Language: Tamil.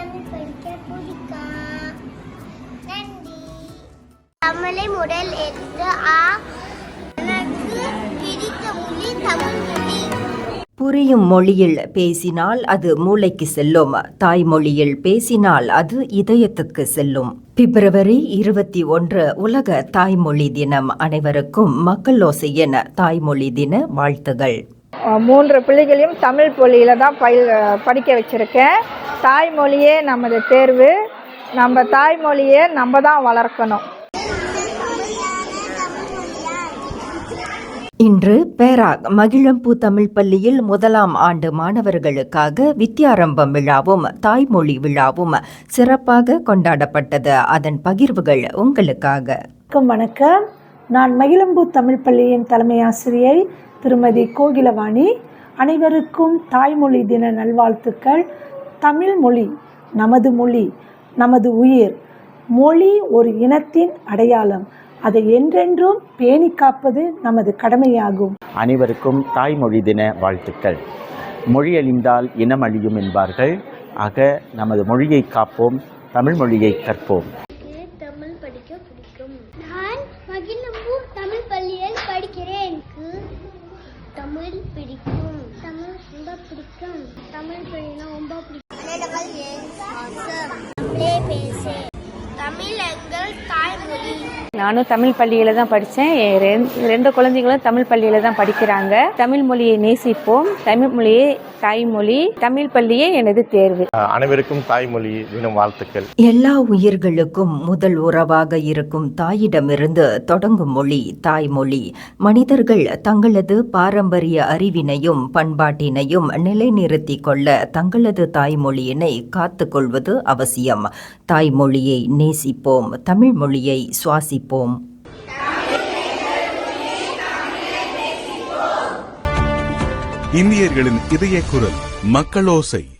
உட்கார்ந்து படிக்க பிடிக்கும் நன்றி. தமிழை முதல் எழுத்து ஆ புரியும் மொழியில் பேசினால் அது மூளைக்கு செல்லும். தாய்மொழியில் பேசினால் அது இதயத்துக்கு செல்லும். பிப்ரவரி இருபத்தி ஒன்று உலக தாய்மொழி தினம். அனைவருக்கும் மக்கள் ஓசையன தாய்மொழி தின வாழ்த்துகள். மூன்று பிள்ளைகளையும் தமிழ் மொழியில தான் படிக்க வச்சிருக்கேன். தாய்மொழியே நமது தேர்வு. நம்ம தாய்மொழியை நம்ம தான் வளர்க்கணும். இன்று பேராக் மகிழம்பூ தமிழ் பள்ளியில் முதலாம் ஆண்டு மாணவர்களுக்காக வித்யாரம்பம் விழாவும் தாய்மொழி விழாவும் சிறப்பாக கொண்டாடப்பட்டது. அதன் பகிர்வுகள் உங்களுக்காக. வணக்கம் வணக்கம். நான் மகிழம்பூ தமிழ் பள்ளியின் தலைமை ஆசிரியை திருமதி கோகிலவாணி. அனைவருக்கும் தாய்மொழி தின நல்வாழ்த்துக்கள். தமிழ் மொழி நமது மொழி நமது உயிர். மொழி ஒரு இனத்தின் அடையாளம். அதை என்றென்றும் பேணி காப்பது நமது கடமையாகும். அனைவருக்கும் தாய்மொழி தின வாழ்த்துக்கள். மொழி அழிந்தால் இனம் அழியும் என்பார்கள். ஆக நமது மொழியை காப்போம் தமிழ் மொழியை கற்போம். தமிழ் படிக்க பிடிக்கும்? நான் தமிழ் பள்ளியில் படிக்கிறேன். தமிழ் பிடிக்கும். தமிழ் ரொம்ப பிடிக்கும். தமிழ் படினா ரொம்ப பிடிக்கும். தமிழே பேசு தமிழ் எங்கள் தாய்மொழி நானும் தமிழ் பள்ளியில தான் படித்தேன் ரெண்டு குழந்தைகளும் தமிழ் பள்ளியில தான் படிக்கிறாங்க. தமிழ் மொழியை நேசிப்போம். தமிழ் மொழியை தாய்மொழி தமிழ் பள்ளியே எனது தேர்வு. அனைவருக்கும் தாய்மொழி தினம் வாழ்த்துக்கள். எல்லா உயிர்களுக்கும் முதல் உறவாக இருக்கும் தாயிடமிருந்து தொடங்கும் மொழி தாய்மொழி. மனிதர்கள் தங்களது பாரம்பரிய அறிவினையும் பண்பாட்டினையும் நிலைநிறுத்திக் கொள்ள தங்களது தாய்மொழியினை காத்துக்கொள்வது அவசியம். தாய்மொழியை நேசிப்போம் தமிழ் மொழியை சுவாசிப்போம். இந்தியர்களின் இதய குரல் மக்களோசை.